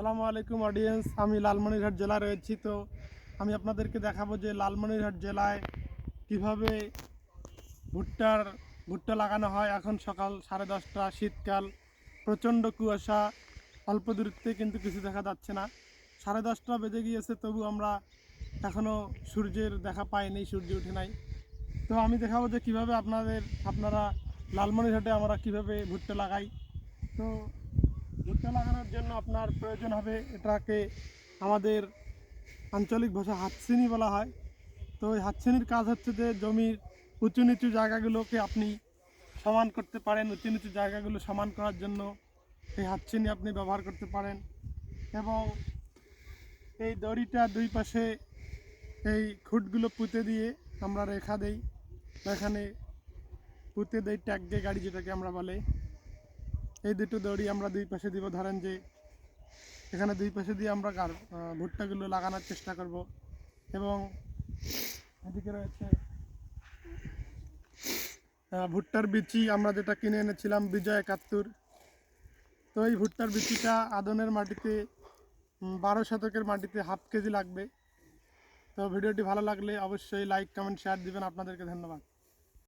আসসালামু আলাইকুম অডিয়েন্স আমি লালমনিরহাট জেলা রয়েছি তো আমি আপনাদেরকে দেখাবো যে লালমনিরহাট জেলায় কীভাবে ভুট্টার, ভুট্টা লাগানো হয়। এখন সকাল সাড়ে দশটা, শীতকাল, প্রচণ্ড কুয়াশা, অল্প দূরত্বে কিন্তু কিছু দেখা যাচ্ছে না। সাড়ে দশটা বেজে গিয়েছে, তবু আমরা এখনও সূর্যের দেখা পাইনি, সূর্য উঠে নাই। তো আমি দেখাবো যে কীভাবে আপনাদের, আপনারা লালমনিরহাটে আমরা কীভাবে ভুট্টা লাগাই। তো ভুট্টা লাগানোর জন্য আপনার প্রয়োজন হবে এটাকে আমাদের আঞ্চলিক ভাষা হাতছিনি বলা হয়। তো ওই হাতছিনির কাজ হচ্ছে যে জমির উঁচু নিচু জায়গাগুলোকে আপনি সমান করতে পারেন, উঁচু নিচু জায়গাগুলো সমান করার জন্য এই হাতছিনি আপনি ব্যবহার করতে পারেন এবং এই দড়িটা দুই পাশে এই খুঁটগুলো পুঁতে দিয়ে আমরা রেখা দেই। এখানে পুঁতে দেই ট্যাগ দিয়ে গাড়ি যেটাকে আমরা বলে। এই দুটো দড়ি আমরা দুই পাশে দিব। ধরেন যে এখানে দুই পাশে দিয়ে আমরা ভুট্টাগুলো লাগানোর চেষ্টা করব। এবং এদিকে রয়েছে ভুট্টার বিচি আমরা যেটা কিনে এনেছিলাম, বিজয় একাত্তর। তো এই ভুট্টার বিচিটা আদনের মাটিতে বারো শতকের মাটিতে হাফ কেজি লাগবে। তো ভিডিওটি ভালো লাগলে অবশ্যই লাইক কমেন্ট শেয়ার দিবেন। আপনাদেরকে ধন্যবাদ।